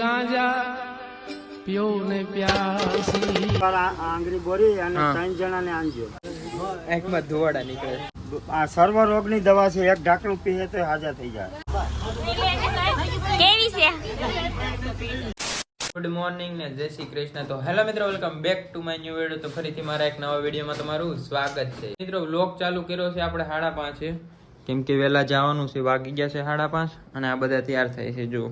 ગાંજા પીઓ ને પ્યાસી આંગળી બોરી અને હા. ત્રણ જણાને આંજો આંખમાં ધુવાડા નીકળે. આ સર્વ રોગની દવા છે એક ઢાંકણું પીએ તો હાજર થઈ જાય. કેવી છે? ગુડ મોર્નિંગ ને જય શ્રી કૃષ્ણ. તો હેલો મિત્રો welcome back to my new video તો ફરીથી મારા એક નવા વિડીયોમાં તમારું સ્વાગત છે. મિત્રો વ્લોગ ચાલુ કર્યો છે આપણે સાડા પાંચે. કેમ કે વહેલા જવાનું છે વાગી ગયા છે સાડા પાંચ અને આ બધા તૈયાર થાય છે જો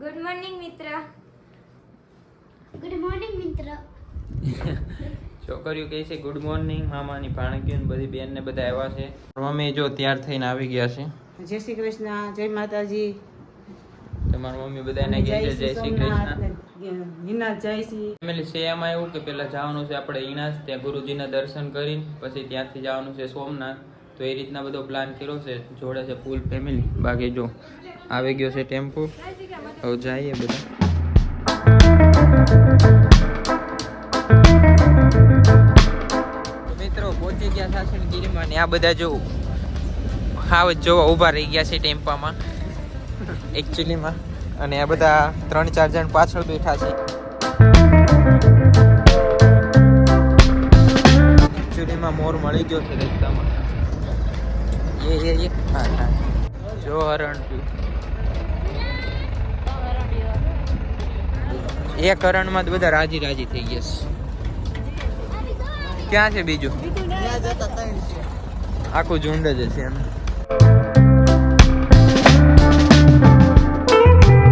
ગુડ મોર્નિંગ મિત્ર ગુડ મોર્નિંગ મિત્ર છોકરીઓ કહે છે ગુડ મોર્નિંગ મામાની ભાણકીઓ ને બધી બેન ને બધા આવ્યા છે. મમ્મી જો તૈયાર થઈને આવી ગયા છે. જય શ્રી કૃષ્ણ જય માતાજી. તમારા મમ્મી બધાને કહે છે જય શ્રી કૃષ્ણ. હિના જય શ્રી. ફેમિલી છે એમાં એવું કે પેલા જવાનું છે આપણે ત્યાં ગુરુજીના દર્શન કરીને પછી ત્યાંથી જવાનું છે સોમનાથ. તો એ રીતના બધો પ્લાન કર્યો છે જોડે છે ફૂલ ફેમિલી બાકી જો આવી ગયો છે ટેમ્પો. હવે જઈએ બધા. મિત્રો, પહોંચી ગયા સાસણ ગીરીમાં ને આ બધા જો હાવ જોવા ઊભા રહી ગયા છે ટેમ્પામાં. એકચ્યુઅલીમાં અને આ બધા ત્રણ ચાર જણ પાછળ બેઠા છે. એકચ્યુઅલીમાં મોર મળી ગયો છે રસ્તામાં. એ એ હા હા. જો હરણ એક હરણમાં જ બધા રાજી રાજી થઈ ગયા છે. ક્યાં છે બીજું? આખું ઝુંડ જ છે એમ.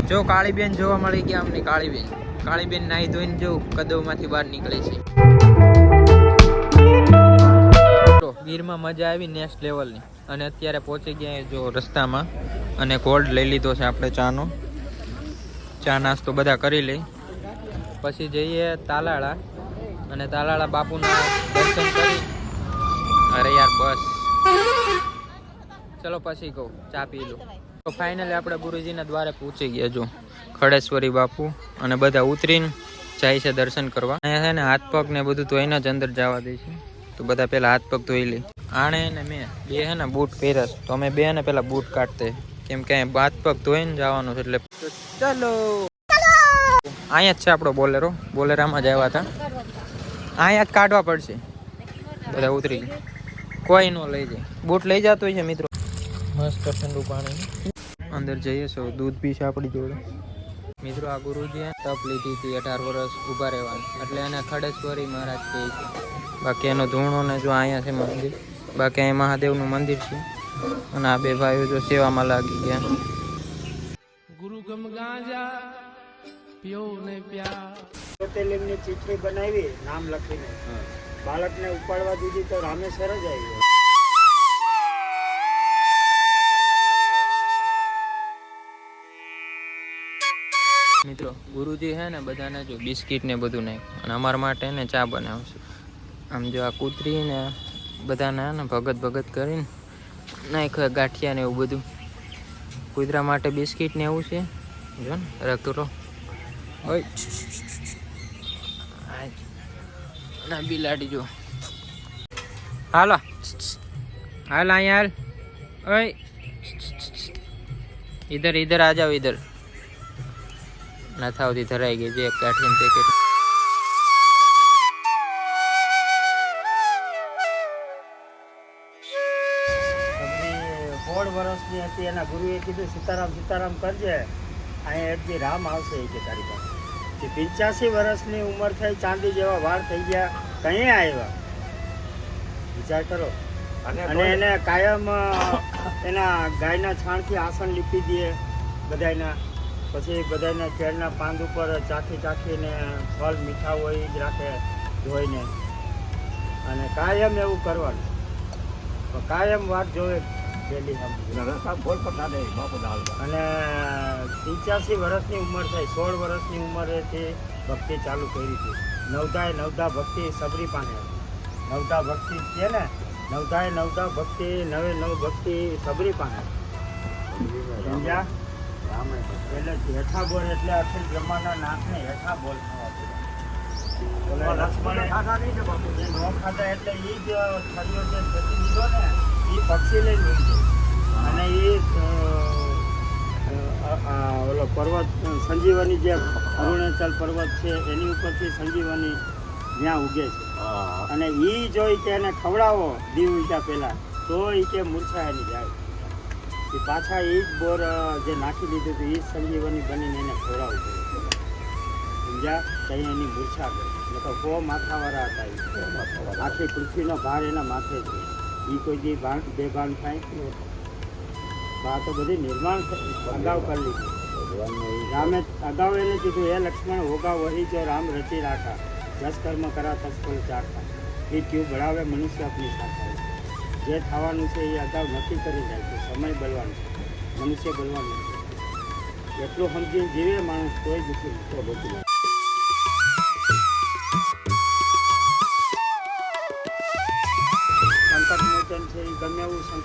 જો કાળીબેન જોવા મળી ગયા અમને, કાળીબેન. કાળીબેન નાહી ધોઈને જો કદવમાંથી બહાર નીકળે છે. ગીરમાં મજા આવી નેક્સ્ટ લેવલની અને અત્યારે પહોંચી ગયા જો રસ્તામાં. અને કોલ્ડ લઈ લીધો છે આપણે ચાનો. ચા નાસ્તો બધા કરી લઈ. પછી જઈએ તાલાળા અને તાલાળા બાપુના દર્શન કરી. અરે યાર, બસ. ચલો પછી કહું, ચા પી લો તો ફાઇનલી આપણે ગુરુજીના દ્વારે પહોંચી ગયા જો. ખડેશ્વરી બાપુ અને બધા ઉતરીને જાય છે દર્શન કરવા. અહીંયા છે ને હાથ પગ ને બધું ધોઈને જ અંદર જવા દે છે. તો બધા પેલા હાથ પગ ધોઈ લે. આણે ને મેં બે હે ને બૂટ પહેર્યા તો અમે બે ને પેલા બૂટ કાઢતે. કેમ કે હાથ પગ ધોઈને જવાનું છે એટલે ચાલો. અહીંયા જ છે આપણો બોલેરો. બોલેરામાં જ આવ્યા હતા. અહીંયા જ કાઢવા પડશે. બધા ઉતરી. કોઈ નો લઈ જાય. બૂટ લઈ જતો હોય છે મિત્રો. મસ્ત ઠંડુ પાણી. અંદર જઈએ છો દૂધ પી છે આપણી જોડે. મિત્રો આ ગુરુજીએ તપ લીધી હતી. અઢાર વર્ષ ઊભા રહેવાનું. એટલે એને ખડેશ્વરી મહારાજ કહે છે. બાકી એનો ધૂણો ને જો અહીંયા છે મંદિર. બાકી અહીં મહાદેવનું મંદિર છે. અને આ બે ભાઈઓ જો સેવામાં લાગી ગયા. ગુરુ ગમ ગાંજા પીઓ ને પ્યાસ જ્યોતિર્લિંગની ચિઠ્ઠી બનાવી નામ લખીને. બાળકને ઉપાડવા દીધી તો રામેશ્વર જ આવ્યો મિત્રો ગુરુજી હે ને બધાને જો બિસ્કિટ ને બધું નાખ્યું અને અમારા માટે ને ચા બનાવશે. આમ જો આ કૂતરી ને બધાને ને ભગત ભગત કરીને નાખ્યું ગાંઠિયા ને એવું બધું. કૂતરા માટે બિસ્કિટ ને એવું છે. જો ને રખતો હોય બિલાડી જો. હાલો. હાલ અહીંયા હાલ. ઈધર ઇધર આ જાઓ ઇધર નથી આવતી ધરાઈ ગઈ. જે કાઠીને પેકેટ વર્ષની હતી, એના ગુરુએ કીધું, સીતારામ સીતારામ કરજે. અહીંયા એક રામ આવશે કે તારી પાસે. પિંચાસી વર્ષની ઉંમર થઈ ચાંદી જેવા વાળ થઈ ગયા કઈ આવ્યા? વિચાર કરો. અને એને કાયમ એના ગાયના છાણથી આસન લીપી દઈએ બધાયના. પછી બધાયના કેળના પાંદ ઉપર ચાખી ચાખીને ફળ મીઠા હોય જ રાખે ધોઈને. અને કાયમ એવું કરવાનું. તો કાયમ વાત જોવે અને પંચ્યાસી વર્ષની ઉંમર થઈ સોળ વર્ષની ઉંમરેથી ભક્તિ ચાલુ કરી હતી. નવધાએ નવધા ભક્તિ સબરી પાને. નવધા ભક્તિ છે ને નવધાએ નવધા ભક્તિ નવે નવ ભક્તિ સબરી પાને. સમજ્યા? એટલે હેઠા બોલ એટલે અખિલ બ્રહ્માના નાથને હેઠા બોલ થવા લક્ષ્મણે એ નો ખાતા એટલે એ જ છરીઓ જે ખેતી ને એ પક્ષી લઈને અને એ ઓલો પર્વત સંજીવની જે અરુણાચલ પર્વત છે એની ઉપરથી સંજીવની ત્યાં ઉગે છે. અને એ જો કે એને ખવડાવો દીવ ઉગ્યા પહેલાં તો એ કે મૂર્છાની જાય. એ પાછા એ જ બોર જે નાખી દીધું હતું એ જ સંજીવની બનીને એને ખવડાવવું પડે સમજ્યા? ત્યાં એની મૂર્છા કરી. નકર કો માથાવાળા હતા. આખી પૃથ્વીનો ભાર એના માથે છે એ કોઈ દી ભાન બેભાન થાય તો બધી નિર્માણ અગાઉ કરી લીધું. રામે અગાઉ એને કીધું, હે લક્ષ્મણ, હોગા વહી જો રામ રચી રાખા. દસ કર્મ કરા તત્પર ચાખા. એ ક્યુ ભણાવે મનુષ્ય આપની સાથે. જે થવાનું છે એ અગાઉ નક્કી કરી જાય છે. સમય બળવાનું છે. મનુષ્ય બલવાનું છે એટલું સમજીને જીવે માણસ, તોય દુઃખી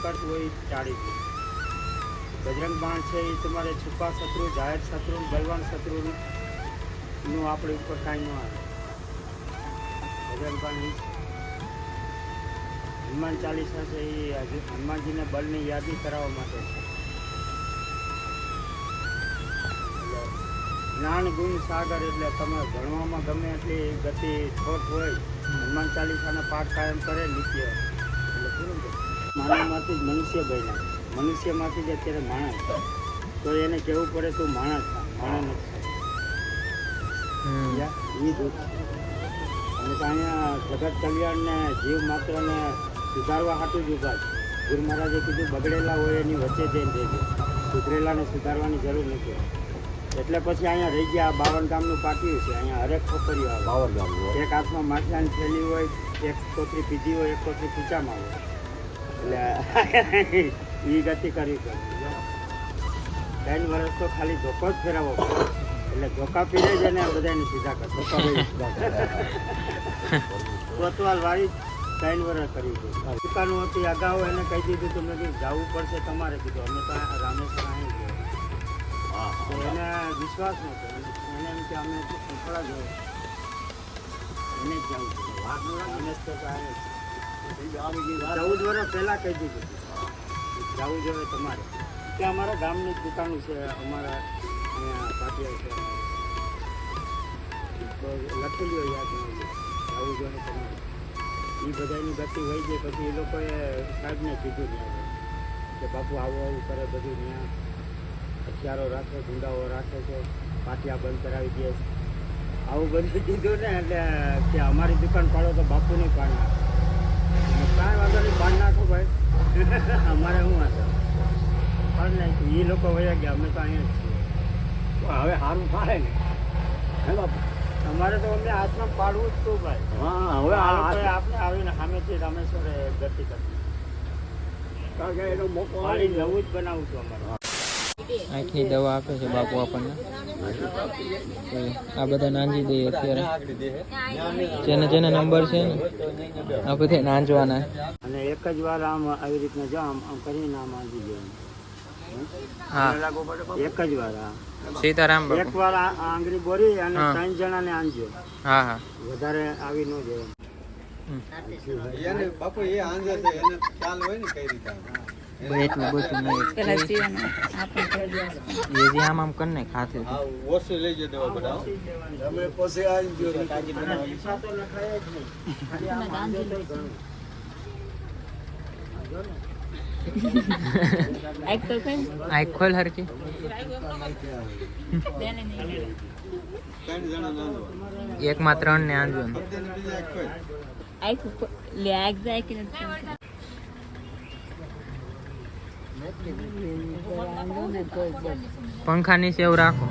ગમે હોય દે. બજરંગ બાણ છે એ તમારે છુપા શત્રુ, જાહેર શત્રુ, બલવાન શત્રુ નું આપણે ઉપર કાંઈ ન આવે. બજરંગ બાણ હનુમાન ચાલીસા છે એ હનુમાનજીને બળની યાદી કરાવવા માટે છે. જ્ઞાન, ગુણ, સાગર એટલે તમે ભણવામાં ગમે એટલી ગતિ છોટ હોય, હનુમાન ચાલીસાનો પાઠ કાયમ કરે નિત્ય એટલે પૂરું. માનવમાંથી જ મનુષ્ય બન્યા. મનુષ્યમાંથી જ અત્યારે માણસ તો એને કહેવું પડે તું માણસ માણસ નથી. એ અને તો અહીંયા જગત કલ્યાણને જીવ માત્ર ને સુધારવા હાટું જ ઊભા છે. ગુરુ મહારાજે કીધું બગડેલા હોય એની વચ્ચે જઈને દેજો સુધરેલાને સુધારવાની જરૂર નથી. એટલે પછી અહીંયા રહી ગયા. બાવન ગામનું પાટિયું છે. અહીંયા હરેક છોકરીઓ ગામ એક હાથમાં માટલાની થેલી હોય એક કોથરી પીધી હોય એક કોથરી ખીચામાં હોય. એટલે એ ગતિ કરવી પડે ત્રણ વર્ષ તો ખાલી ધોકો જ ફેરવવો એટલે ધોકા પીરે જ એને બધાને સીધા કરતો કોતવાલ વાળી ત્રણ વર્ષ કરી છે દુકાનો હતી અગાઉ એને કહી દીધું તું મેં કીધું જવું પડશે તમારે કીધું. અમે તો રામેશ્વર અહીં ગયા. તો એને વિશ્વાસ નહોતો. એને એમ કે અમે થોડા જ એને જ જવું છે રમેશ તો છે. ચૌદ વર્ષ પહેલા કહી દીધું. જવું જોઈએ તમારે. ત્યાં અમારા ગામની દુકાનો છે, અમારા અહીંયા પાટિયા છે. લખેલી હોય યાદ જવું જોઈએ તમારે. એ બધાની ગતિ હોય છે, પછી એ લોકોએ સાહેબને કીધું ત્યાં કે બાપુ આવું આવું કરે બધું ત્યાં. હથિયારો રાખે, ગુંડાઓ રાખે છે પાટિયા બંધ કરાવી દે છે. આવું બધું કીધું ને એટલે કે અમારી દુકાન પાડો તો બાપુને પાડ નાખો. કાંઈ વાંધો નહીં પાડ નાખો ભાઈ. અમારે શું વાંધો? પાડ નાખ્યું એ લોકો વયા ગયા અમે તો અહીંયા જ છીએ. હવે સારું થાય ને. હે બાપુ? અમારે તો અમે હાથમાં પાડવું જ તું ભાઈ. હા હવે આપણે આવીને સામેથી રામેશ્વરે ગતિ કરી કારણ કે એનો મોકો પાડી નવું જ બનાવું છું અમારે. આંખની દવા આપે છે બાપુ આપણને. આ બધા નાંજી દઈએ અત્યારે. જેને જેને નંબર છે ને આ બધા નાંજવાના. અને એક જ વાર આમ આવી રીતના જો આમ આમ કરીને આમ આંજી જવાનું હા. એક જ વાર સીતારામ એક વાર આંગળી બોરી અને. ત્રણ જણાને આંજો હા હા. વધારે આવી ન જાય. એને બાપુ એ આંજે છે એને ખ્યાલ હોય ને કઈ રીતે એટલું બધું નહીં. એ જે આમ આમ કરી ખાતે. ઓછું લઈ જતો બધા તમે પછી આવી ગયો પૈસા તો લખાય જ નહીં આંજે ખોલ હરકી એક માં ત્રણ ને આંજવાનું તેને બીજા એક કોઈ પંખા નીચે એવું રાખો.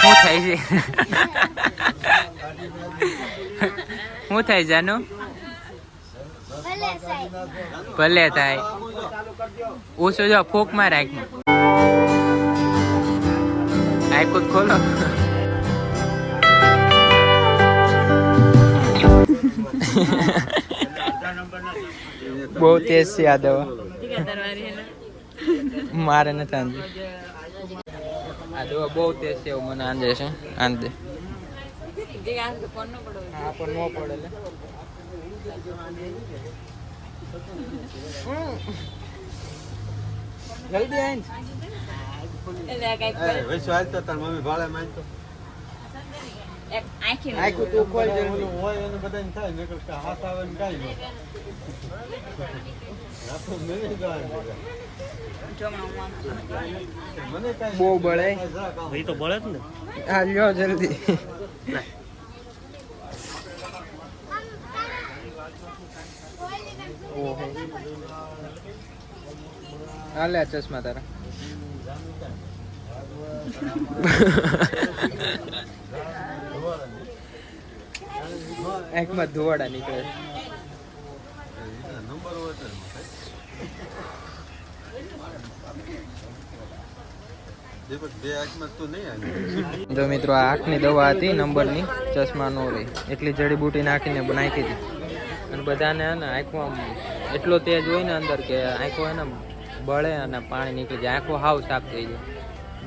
શું થાય છે? શું થાય, જાનું? ભલે થાય. ઓછો જો ફોકમાં રાખ આખું ખોલો. બહુ તેજ છે આ દવા મારે નથી આંધી આ દવા બહુ તેજ છે એવું મને આંધે છે. આંધે. હા પણ ન પડે લે. જલ્દી આવીને એ, વૈસો તો તાર મમ્મી ભાડે માંગતો આખું તો કોઈ જલ્દી ઓલું હોય એને બધાને થાય નકર કે હાથ આવે ને કાંઈ ન થાય. આ તો મેં જવાનું મને કાંઈ બહુ બળે. તો બળે જ ને. હા લ્યો જલ્દી. ઓહો હાલે ચશ્મા તારા આંખમાં ધોવાડા નીકળે એના નંબર હોય તો એમાં થાય. દીપક બે આંખમાં તો ધોવાડા નીકળે. જો મિત્રો, આ આંખની દવા હતી, નંબરની, ચશ્મા નો રહી એટલી જડીબુટી નાખીને નાખી હતી. અને બધાને ને આંખમાં એટલો તેજ હોય ને અંદર કે આંખો એને બળે અને પાણી નીકળી જાય. આંખો હાવ સાફ થઈ જાય.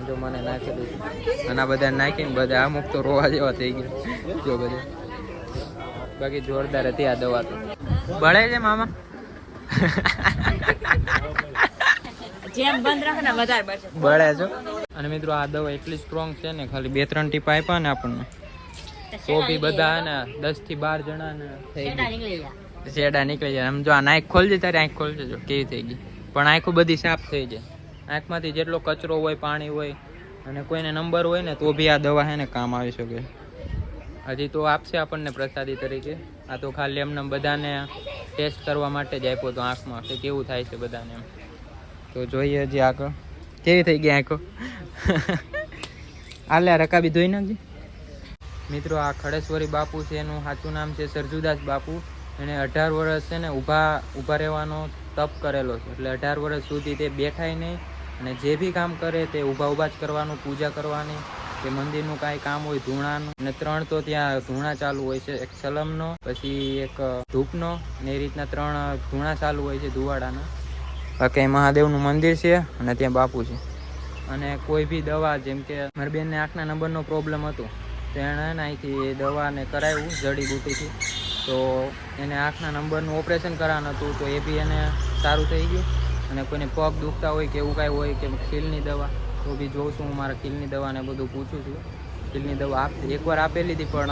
જો મને નાખી દીધું અને આ બધા નાખીને બધા અમુક તો રોવા જેવા થઈ ગયા. જો બધે બાકી જોરદાર હતી આ દવા તો. ભળે છે મામા? જેમ બંધ રાખે ને વધારે બચે બળે છો. અને મિત્રો આ દવા એટલી સ્ટ્રોંગ છે ને ખાલી બે ત્રણ ટીપા આપ્યા ને આપણને. તો બી બધા ને દસથી બાર જણા ને થઈ જાય શેડા નીકળી જાય આમ જો આ આંખ ખોલજે ત્યારે આંખ ખોલજે જો કેવી થઈ ગઈ. પણ આંખો બધી સાફ થઈ જાય. આંખમાંથી જેટલો કચરો હોય પાણી હોય અને કોઈને નંબર હોય ને તો બી આ દવા હે ને કામ આવી શકે. હજી તો આપશે આપણને પ્રસાદી તરીકે. આ તો ખાલી એમને બધાને ટેસ્ટ કરવા માટે જ આપ્યો તો આંખમાં. કે કેવું થાય છે બધાને એમ. તો જોઈએ હજી આખો કેવી થઈ ગઈ આંખો? આલે રકાબી ધોઈ નાખજે. મિત્રો, આ ખડેશ્વરી બાપુ છે, એનું સાચું નામ છે સરજુદાસ બાપુ. એણે અઢાર વર્ષ છે ને ઊભા ઊભા રહેવાનો તપ કરેલો છે. એટલે અઢાર વર્ષ સુધી તે બેઠાય નહીં. અને જે બી કામ કરે તે ઊભા ઊભા જ કરવાનું, પૂજા કરવાની. કે મંદિરનું કાંઈ કામ હોય ધૂણાનું. અને ત્રણ તો ત્યાં ધૂણા ચાલુ હોય છે. એક સલમનો, પછી એક ધૂપનો ને એ રીતના ત્રણ ધૂણા ચાલુ હોય છે ધુવાડાના. બાકી મહાદેવનું મંદિર છે અને ત્યાં બાપુ છે. અને કોઈ બી દવા, જેમ કે મારી બેનને આંખના નંબરનો પ્રોબ્લેમ હતો, તો એણે અહીંથી દવાને કરાવ્યું જડીબુટીથી તો એને આંખના નંબરનું ઓપરેશન કરવાનું હતું, તો એ બી એને સારું થઈ ગયું. અને કોઈને પગ દુખતા હોય કે એવું કાંઈ હોય કે ખીલની દવા. તો બી જોઉં છું, હું મારા કિલની દવાને બધું પૂછું છું. કિલની દવા આપતી એકવાર આપેલી હતી, પણ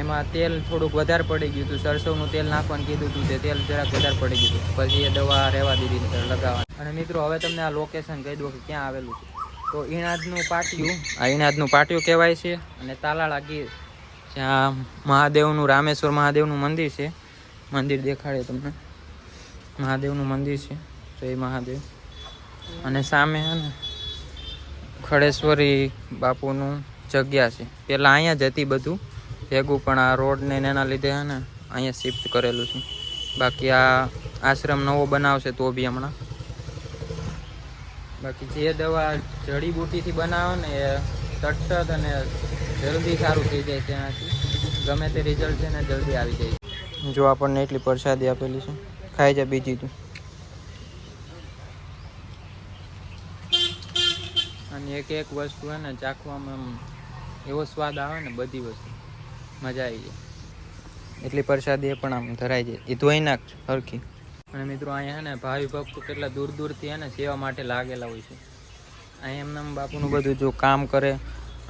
એમાં તેલ થોડુંક વધારે પડી ગયું હતું. સરસવનું તેલ નાખવાનું કીધું હતું તે તેલ જરાક વધારે પડી ગયું હતું. પછી એ દવા રહેવા દીધી લગાવવાની. અને મિત્રો, હવે તમને આ લોકેશન કહી દઉં કે ક્યાં આવેલું છે. તો ઈણાદનું પાટિયું, આ ઈણાદનું પાટિયું કહેવાય છે. અને તાલાળા ગીર, જ્યાં મહાદેવનું, રામેશ્વર મહાદેવનું મંદિર છે. મંદિર દેખાડે તમને. મહાદેવનું મંદિર છે. જય મહાદેવ. અને સામે હે ને ખડેશ્વરી બાપુનું જગ્યા છે. પહેલાં અહીંયા જ હતી બધું. ભેગું પણ આ રોડને એના લીધે હે ને અહીંયા શિફ્ટ કરેલું છે. બાકી આ આશ્રમ નવો બનાવશે તો બી હમણાં. બાકી જે દવા જડીબુટીથી બનાવે ને એ તટત અને જલ્દી સારું થઈ જાય ત્યાંથી. ગમે તે રિઝલ્ટ છે ને જલ્દી આવી જાય. જો આપણને એટલી પ્રસાદી આપેલી છે. ખાઈ જા બીજી તું. અને એક એક વસ્તુ હે ને ચાખવામાં એવો સ્વાદ આવે ને બધી વસ્તુ. મજા આવી જાય. એટલી પ્રસાદી એ પણ આમ ધરાઈ જાય એ ધોઈ નાખ હરખી અને મિત્રો અહીંયા ને ભાવિ ભક્તો કેટલા દૂર દૂરથી હે ને સેવા માટે લાગેલા હોય છે. અહીંયા એમના બાપુનું બધું જો કામ કરે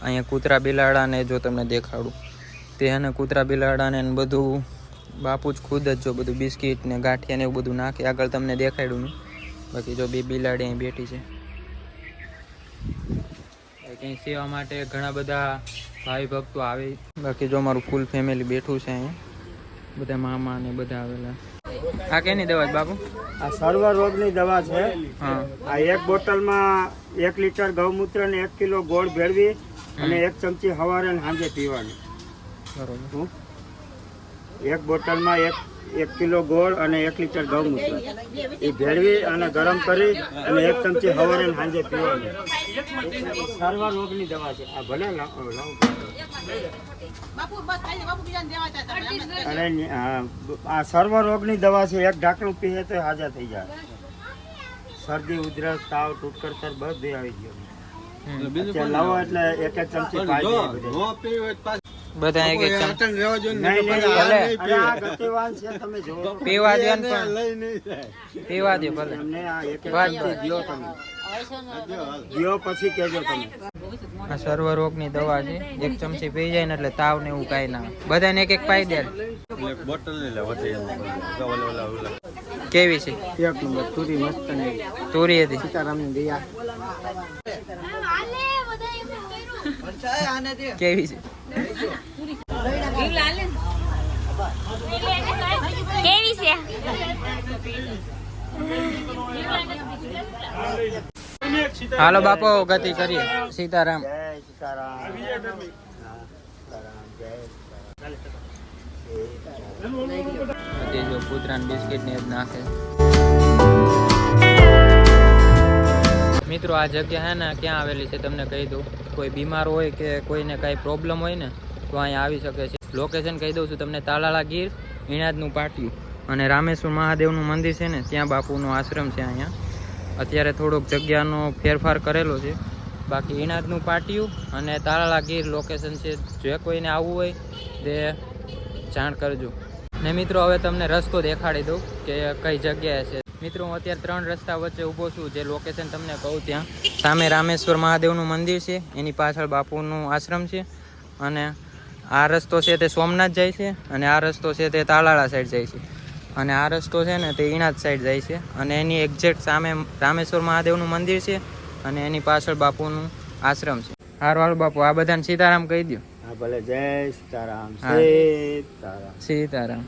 અહીંયા કૂતરા બિલાડાને જો તમને દેખાડું. તે હે ને કૂતરા બિલાડાને બધું બાપુ જ ખુદ જ જો બધું બિસ્કિટ ને ગાંઠિયા ને એવું બધું નાખે. આગળ તમને દેખાડ્યું બાકી જો બે બિલાડી અહીં બેઠી છે. કંઈ સેવા માટે ઘણા બધા ભાઈ ભક્તો આવે. બાકી જો મારું ફૂલ ફેમિલી બેઠું છે અહીંયા બધા મામા ને બધા આવેલા. આ કેની દવા છે બાપુ આ સર્વ રોગની દવા છે. હા. આ એક બોટલમાં એક લીટર ગૌમૂત્ર ને એક કિલો ગોળ ભેળવી અને એક ચમચી હવારે ને સાંજે પીવાની. બરોબર. હું? એક બોટલમાં એક એક કિલો ગોળ અને એક લીટર ગૌમૂત્ર એ ભેળવી અને ગરમ કરી અને એક ચમચી સવારે સાંજે પીવાની. સારવાર રોગની દવા છે. આ ભલે અને આ સર્વ રોગની દવા છે. એક ઢાંકણું પીએ તો હાજર થઈ જાય. શરદી ઉધરસ તાવ ટૂટકરતર બધું આવી ગયું. લાવો એટલે એક એક ચમચી બધે. ન એક એક રહેવા ને, ભલે. આ ગતિવાન છે તમે પીવા દે ને પણ. લઈ નહીં પીવા દે ભલે. એમને આ એક એક વાત ચમચી તમે. જો પછી કહેજો તમે. આ સર્વ રોગની દવા છે. એક ચમચી પી જાય ને એટલે તાવ ને એવું કાંઈ ના બધાને એક એક પાઈ દે. બોટલ લઈ લે વધે. કેવી છે? એક નંબર તુરી મસ્ત ને. તુરી હતી. સીતારામની દયા. કેવી છે? કેવી છે? હાલો બાપો, ગતિ કરીએ. સીતારામ. જો કૂતરાને બિસ્કિટ ને નાખે. મિત્રો, આ જગ્યા હે ને, ક્યાં આવેલી છે, તમને કહી દઉં. કોઈ બીમાર હોય કે કોઈને કાંઈ પ્રોબ્લેમ હોય ને, તો અહીંયા આવી શકે છે. લોકેશન કહી દઉં છું તમને તાલાળા ગીર, ઈણાદનું પાટિયું. અને રામેશ્વર મહાદેવનું મંદિર છે ને, ત્યાં બાપુનો આશ્રમ છે અહીંયા. અત્યારે થોડોક જગ્યાનો ફેરફાર કરેલો છે. બાકી ઈણાદનું પાટિયું અને તાલાળા ગીર લોકેશન છે. જે કોઈને આવવું હોય, તે જાણ કરજો. ને મિત્રો, હવે તમને રસ્તો દેખાડી દઉં કે કઈ જગ્યાએ છે. મિત્રો હું અત્યારે ત્રણ રસ્તા વચ્ચે ઊભો છું જે લોકેશન તમને કહું ત્યાં. સામે રામેશ્વર મહાદેવનું મંદિર છે એની પાછળ બાપુનું આશ્રમ છે અને આ રસ્તો છે તે સોમનાથ જાય છે અને આ રસ્તો છે તે તાલાળા સાઈડ જાય છે. અને આ રસ્તો છે ને તે ઈણાજ સાઈડ જાય છે અને એની એક્ઝેક્ટ સામે રામેશ્વર મહાદેવનું મંદિર છે અને એની પાછળ બાપુનું આશ્રમ છે. હારું હારું બાપુ આ બધાને સીતારામ કહી દો ભલે. જય સીતારામ. સીતારામ. સીતારામ.